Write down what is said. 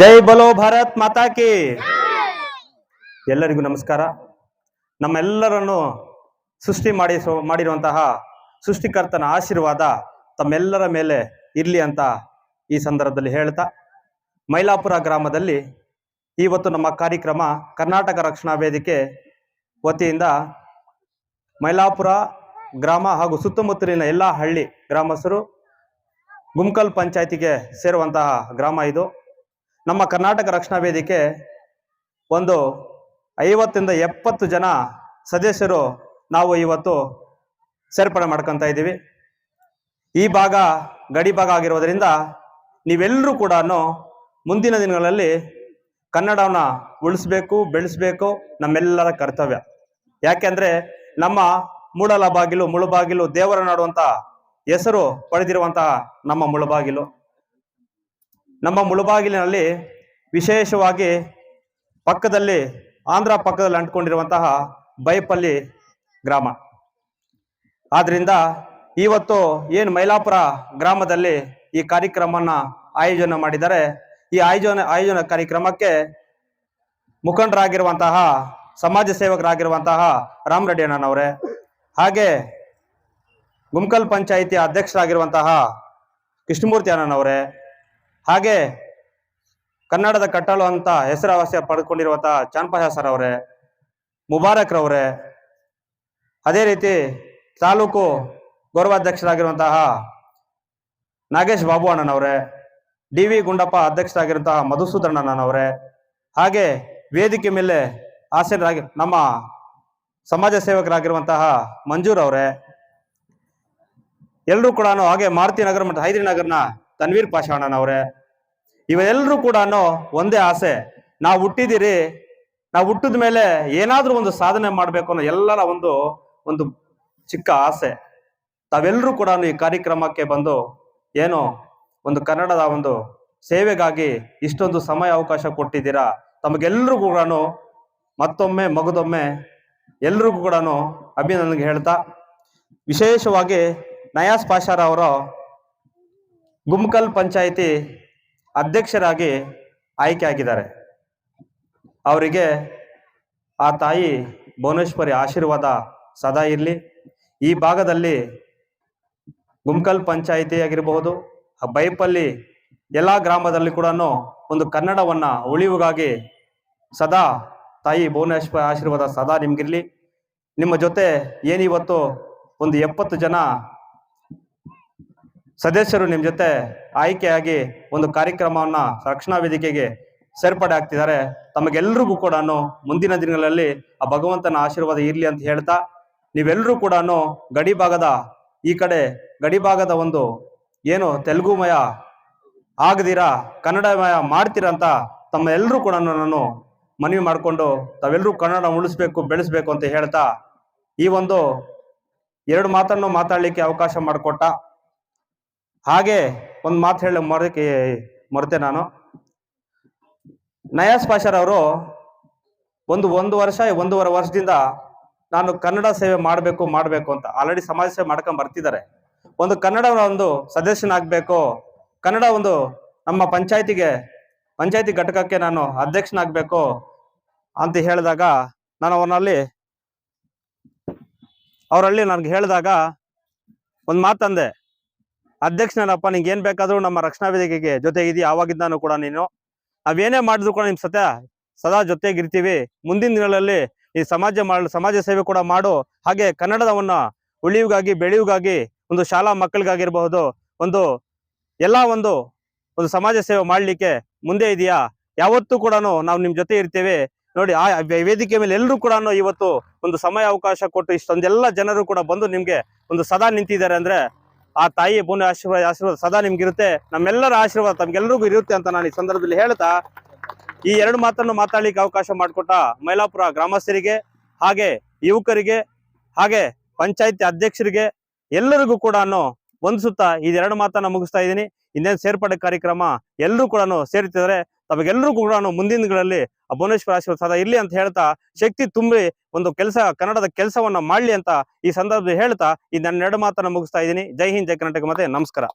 ಜೈ ಬಲೋ ಭಾರತ್ ಮಾತಾ ಕಿ. ಎಲ್ಲರಿಗೂ ನಮಸ್ಕಾರ. ನಮ್ಮೆಲ್ಲರನ್ನು ಸೃಷ್ಟಿ ಮಾಡಿ ಮಾಡಿರುವಂತಹ ಸೃಷ್ಟಿಕರ್ತನ ಆಶೀರ್ವಾದ ತಮ್ಮೆಲ್ಲರ ಮೇಲೆ ಇರಲಿ ಅಂತ ಈ ಸಂದರ್ಭದಲ್ಲಿ ಹೇಳ್ತಾ, ಮೈಲಾಪುರ ಗ್ರಾಮದಲ್ಲಿ ಇವತ್ತು ನಮ್ಮ ಕಾರ್ಯಕ್ರಮ ಕರ್ನಾಟಕ ರಕ್ಷಣಾ ವೇದಿಕೆ ವತಿಯಿಂದ ಮೈಲಾಪುರ ಗ್ರಾಮ ಹಾಗೂ ಸುತ್ತಮುತ್ತಲಿನ ಎಲ್ಲ ಹಳ್ಳಿ ಗ್ರಾಮಸ್ಥರು ಗುಮ್ಕಲ್ ಪಂಚಾಯತಿಗೆ ಸೇರುವಂತಹ ಗ್ರಾಮ ಇದು. ನಮ್ಮ ಕರ್ನಾಟಕ ರಕ್ಷಣಾ ವೇದಿಕೆ ಒಂದು ಐವತ್ತಿಂದ ಎಪ್ಪತ್ತು ಜನ ಸದಸ್ಯರು ನಾವು ಇವತ್ತು ಸೇರ್ಪಡೆ ಮಾಡ್ಕೊತಾ ಇದ್ದೀವಿ. ಈ ಭಾಗ ಗಡಿ ಭಾಗ ಆಗಿರೋದ್ರಿಂದ ನೀವೆಲ್ಲರೂ ಕೂಡ ಮುಂದಿನ ದಿನಗಳಲ್ಲಿ ಕನ್ನಡವನ್ನ ಉಳಿಸ್ಬೇಕು, ಬೆಳೆಸ್ಬೇಕು ನಮ್ಮೆಲ್ಲರ ಕರ್ತವ್ಯ. ಯಾಕೆಂದ್ರೆ ನಮ್ಮ ಮೂಡಲ ಬಾಗಿಲು ಮುಳುಬಾಗಿಲು ದೇವರ ನಾಡು ಹೆಸರು ಪಡೆದಿರುವಂತಹ ನಮ್ಮ ಮುಳುಬಾಗಿಲು ನಮ್ಮ ಮುಳುಬಾಗಿಲಿನಲ್ಲಿ ವಿಶೇಷವಾಗಿ ಪಕ್ಕದಲ್ಲಿ ಆಂಧ್ರ ಪಕ್ಕದಲ್ಲಿ ಅಂಟ್ಕೊಂಡಿರುವಂತಹ ಬೈಪಲ್ಲಿ ಗ್ರಾಮ. ಆದ್ರಿಂದ ಇವತ್ತು ಏನು ಮೈಲಾಪುರ ಗ್ರಾಮದಲ್ಲಿ ಈ ಕಾರ್ಯಕ್ರಮನ ಆಯೋಜನೆ ಮಾಡಿದ್ದಾರೆ. ಈ ಆಯೋಜನೆ ಆಯೋಜನೆ ಕಾರ್ಯಕ್ರಮಕ್ಕೆ ಮುಖಂಡರಾಗಿರುವಂತಹ, ಸಮಾಜ ಸೇವಕರಾಗಿರುವಂತಹ ರಾಮ್ ರೆಡ್ಡಿ ಅಣ್ಣನವರೇ, ಹಾಗೆ ಗುಮ್ಕಲ್ ಪಂಚಾಯಿತಿ ಅಧ್ಯಕ್ಷರಾಗಿರುವಂತಹ ಕೃಷ್ಣಮೂರ್ತಿ ಅಣ್ಣನವರೇ ಹಾಗೆ ಕನ್ನಡದ ಕಟ್ಟಲು ಅಂತ ಹೆಸರಾವಾಸ್ಯ ಪಡ್ಕೊಂಡಿರುವಂತಹ ಚಾನ್ಪಾಷ ಸರ್ ಅವರೇ, ಮುಬಾರಕ್ ರವರೇ, ಅದೇ ರೀತಿ ತಾಲೂಕು ಗೌರವಾಧ್ಯಕ್ಷರಾಗಿರುವಂತಹ ನಾಗೇಶ್ ಬಾಬು ಅಣ್ಣನವರೇ, ಡಿ ವಿ ಗುಂಡಪ್ಪ ಅಧ್ಯಕ್ಷರಾಗಿರುವಂತಹ ಮಧುಸೂದನ್ ಅಣ್ಣನವರೇ, ಹಾಗೆ ವೇದಿಕೆ ಮೇಲೆ ಆಸೀನರಾಗಿ ನಮ್ಮ ಸಮಾಜ ಸೇವಕರಾಗಿರುವಂತಹ ಮಂಜೂರ್ ಅವರೇ ಎಲ್ಲರೂ ಕೂಡ ಹಾಗೆ ಮಾರುತಿ ನಗರ ಮತ್ತು ಹೈದರಿ ನಗರ್ನ ತನ್ವೀರ್ ಪಾಷಾಣನವರೇ. ಇವೆಲ್ಲರೂ ಕೂಡ ಒಂದೇ ಆಸೆ. ನಾವು ಹುಟ್ಟಿದಿರಿ, ನಾವು ಹುಟ್ಟಿದ ಮೇಲೆ ಏನಾದ್ರೂ ಒಂದು ಸಾಧನೆ ಮಾಡಬೇಕು ಅನ್ನೋ ಎಲ್ಲರ ಒಂದು ಒಂದು ಚಿಕ್ಕ ಆಸೆ. ತಾವೆಲ್ಲರೂ ಕೂಡ ಈ ಕಾರ್ಯಕ್ರಮಕ್ಕೆ ಬಂದು ಏನೋ ಒಂದು ಕನ್ನಡದ ಒಂದು ಸೇವೆಗಾಗಿ ಇಷ್ಟೊಂದು ಸಮಯ ಅವಕಾಶ ಕೊಟ್ಟಿದ್ದೀರಾ? ತಮಗೆಲ್ಲರಿಗೂ ಕೂಡ ಮತ್ತೊಮ್ಮೆ ಮಗದೊಮ್ಮೆ ಎಲ್ರಿಗೂ ಕೂಡ ಅಭಿನಂದನೆಗೆ ಹೇಳ್ತಾ, ವಿಶೇಷವಾಗಿ ನಯಾಸ್ ಪಾಷಾರ ಅವರು ಗುಮ್ಕಲ್ ಪಂಚಾಯಿತಿ ಅಧ್ಯಕ್ಷರಾಗಿ ಆಯ್ಕೆ ಆಗಿದ್ದಾರೆ. ಅವರಿಗೆ ಆ ತಾಯಿ ಭುವನೇಶ್ವರಿ ಆಶೀರ್ವಾದ ಸದಾ ಇರಲಿ. ಈ ಭಾಗದಲ್ಲಿ ಗುಮ್ಕಲ್ ಪಂಚಾಯಿತಿ ಆಗಿರಬಹುದು, ಆ ಬೈಪಲ್ಲಿ ಎಲ್ಲ ಗ್ರಾಮದಲ್ಲಿ ಕೂಡ ಒಂದು ಕನ್ನಡವನ್ನ ಉಳಿವಿಗಾಗಿ ಸದಾ ತಾಯಿ ಭುವನೇಶ್ವರ ಆಶೀರ್ವಾದ ಸದಾ ನಿಮ್ಗಿರ್ಲಿ. ನಿಮ್ಮ ಜೊತೆ ಏನಿವತ್ತು ಒಂದು ಎಪ್ಪತ್ತು ಜನ ಸದಸ್ಯರು ನಿಮ್ಮ ಜೊತೆ ಆಯ್ಕೆಯಾಗಿ ಒಂದು ಕಾರ್ಯಕ್ರಮವನ್ನ ರಕ್ಷಣಾ ವೇದಿಕೆಗೆ ಸೇರ್ಪಡೆ ಆಗ್ತಿದ್ದಾರೆ. ತಮಗೆಲ್ರಿಗೂ ಕೂಡ ಮುಂದಿನ ದಿನಗಳಲ್ಲಿ ಆ ಭಗವಂತನ ಆಶೀರ್ವಾದ ಇರಲಿ ಅಂತ ಹೇಳ್ತಾ ನೀವೆಲ್ಲರೂ ಕೂಡ ಗಡಿ ಭಾಗದ, ಈ ಕಡೆ ಗಡಿ ಭಾಗದ ಒಂದು ಏನು ತೆಲುಗುಮಯ ಆಗದಿರಾ, ಕನ್ನಡಮಯ ಮಾಡ್ತೀರಾ ಅಂತ ತಮ್ಮ ಎಲ್ಲರೂ ಕೂಡ ನಾನು ಮನವಿ ಮಾಡಿಕೊಂಡು ತಾವೆಲ್ಲರೂ ಕನ್ನಡ ಉಳಿಸ್ಬೇಕು, ಬೆಳೆಸ್ಬೇಕು ಅಂತ ಹೇಳ್ತಾ ಈ ಒಂದು ಎರಡು ಮಾತನ್ನು ಮಾತಾಡಲಿಕ್ಕೆ ಅವಕಾಶ ಮಾಡಿಕೊಟ್ಟ. ಹಾಗೆ ಒಂದು ಮಾತು ಹೇಳ ಮರಕ್ಕೆ ಮರೆತೆ ನಾನು. ನಯಾಸ್ ಪಾಷರ್ ಅವರು ಒಂದು ಒಂದು ವರ್ಷ, ಒಂದೂವರೆ ವರ್ಷದಿಂದ ನಾನು ಕನ್ನಡ ಸೇವೆ ಮಾಡಬೇಕು ಮಾಡಬೇಕು ಅಂತ ಆಲ್ರೆಡಿ ಸಮಾಜ ಸೇವೆ ಮಾಡ್ಕೊಂಡು ಬರ್ತಿದ್ದಾರೆ. ಒಂದು ಕನ್ನಡ ಒಂದು ಸದಸ್ಯನಾಗಬೇಕು ಕನ್ನಡ ಒಂದು ನಮ್ಮ ಪಂಚಾಯತಿಗೆ, ಪಂಚಾಯತಿ ಘಟಕಕ್ಕೆ ನಾನು ಅಧ್ಯಕ್ಷನಾಗಬೇಕು ಅಂತ ಹೇಳಿದಾಗ ನಾನು ಅವನಲ್ಲಿ, ಅವರಲ್ಲಿ ನನಗೆ ಹೇಳಿದಾಗ ಒಂದು ಮಾತಂದೆ ಅಧ್ಯಕ್ಷನಪ್ಪ ನಿಂಗೆ ಏನ್ ಬೇಕಾದ್ರೂ ನಮ್ಮ ರಕ್ಷಣಾ ವೇದಿಕೆಗೆ ಜೊತೆ ಆವಾಗಿದ್ದಾನು ಕೂಡ ನೀನು. ನಾವೇನೇ ಮಾಡಿದ್ರು ಕೂಡ ನಿಮ್ ಸತ್ಯ ಸದಾ ಜೊತೆಗಿರ್ತೀವಿ. ಮುಂದಿನ ದಿನಗಳಲ್ಲಿ ಈ ಸಮಾಜ ಸಮಾಜ ಸೇವೆ ಕೂಡ ಮಾಡು. ಹಾಗೆ ಕನ್ನಡದವನ್ನ ಉಳಿವಿಗಾಗಿ ಬೆಳೆಯುಗಾಗಿ ಒಂದು ಶಾಲಾ ಮಕ್ಕಳಿಗಾಗಿರಬಹುದು, ಒಂದು ಎಲ್ಲಾ ಒಂದು ಒಂದು ಸಮಾಜ ಸೇವೆ ಮಾಡ್ಲಿಕ್ಕೆ ಮುಂದೆ ಇದೆಯಾ? ಯಾವತ್ತೂ ಕೂಡ ನಾವು ನಿಮ್ ಜೊತೆ ಇರ್ತೇವೆ. ನೋಡಿ, ಆ ವೇದಿಕೆ ಮೇಲೆ ಎಲ್ಲರೂ ಕೂಡ ಇವತ್ತು ಒಂದು ಸಮಯ ಅವಕಾಶ ಕೊಟ್ಟು ಇಷ್ಟೊಂದೆಲ್ಲ ಜನರು ಕೂಡ ಬಂದು ನಿಮ್ಗೆ ಒಂದು ಸದಾ ನಿಂತಿದ್ದಾರೆ ಅಂದ್ರೆ ಆ ತಾಯಿ ಪುಣ್ಯ ಆಶೀರ್ವಾದ ಆಶೀರ್ವಾದ ಸದಾ ನಿಮ್ಗಿರುತ್ತೆ. ನಮ್ಮೆಲ್ಲರ ಆಶೀರ್ವಾದ ತಮ್ಗೆಲ್ಲರಿಗೂ ಇರುತ್ತೆ ಅಂತ ನಾನು ಈ ಸಂದರ್ಭದಲ್ಲಿ ಹೇಳ್ತಾ, ಈ ಎರಡು ಮಾತನ್ನು ಮಾತಾಡ್ಲಿಕ್ಕೆ ಅವಕಾಶ ಮಾಡಿಕೊಟ್ಟ ಮೈಲಾಪುರ ಗ್ರಾಮಸ್ಥರಿಗೆ, ಹಾಗೆ ಯುವಕರಿಗೆ, ಹಾಗೆ ಪಂಚಾಯತಿ ಅಧ್ಯಕ್ಷರಿಗೆ ಎಲ್ಲರಿಗೂ ಕೂಡ ವಂದಿಸುತ್ತಾ ಇದೆರಡು ಮಾತನ್ನ ಮುಗಿಸ್ತಾ ಇದ್ದೀನಿ. ಇನ್ನೇನು ಸೇರ್ಪಡೆ ಕಾರ್ಯಕ್ರಮ ಎಲ್ಲರೂ ಕೂಡ ಸೇರ್ತಿದ್ದಾರೆ. ತಮಗೆಲ್ಲರಿಗೂ ಕೂಡ ಮುಂದಿನ ದಿನಗಳಲ್ಲಿ ಆ ಭುವನೇಶ್ವರ ಆಶೀರ್ವಾದ ಇರ್ಲಿ ಅಂತ ಹೇಳ್ತಾ ಶಕ್ತಿ ತುಂಬಿ ಒಂದು ಕೆಲಸ, ಕನ್ನಡದ ಕೆಲಸವನ್ನ ಮಾಡ್ಲಿ ಅಂತ ಈ ಸಂದರ್ಭದಲ್ಲಿ ಹೇಳ್ತಾ ಈ ನನ್ನ ಎರಡು ಮಾತನ್ನ ಮುಗಿಸ್ತಾ ಇದ್ದೀನಿ. ಜೈ ಹಿಂದ್, ಜೈ ಕರ್ನಾಟಕ ಮತ್ತೆ ನಮಸ್ಕಾರ.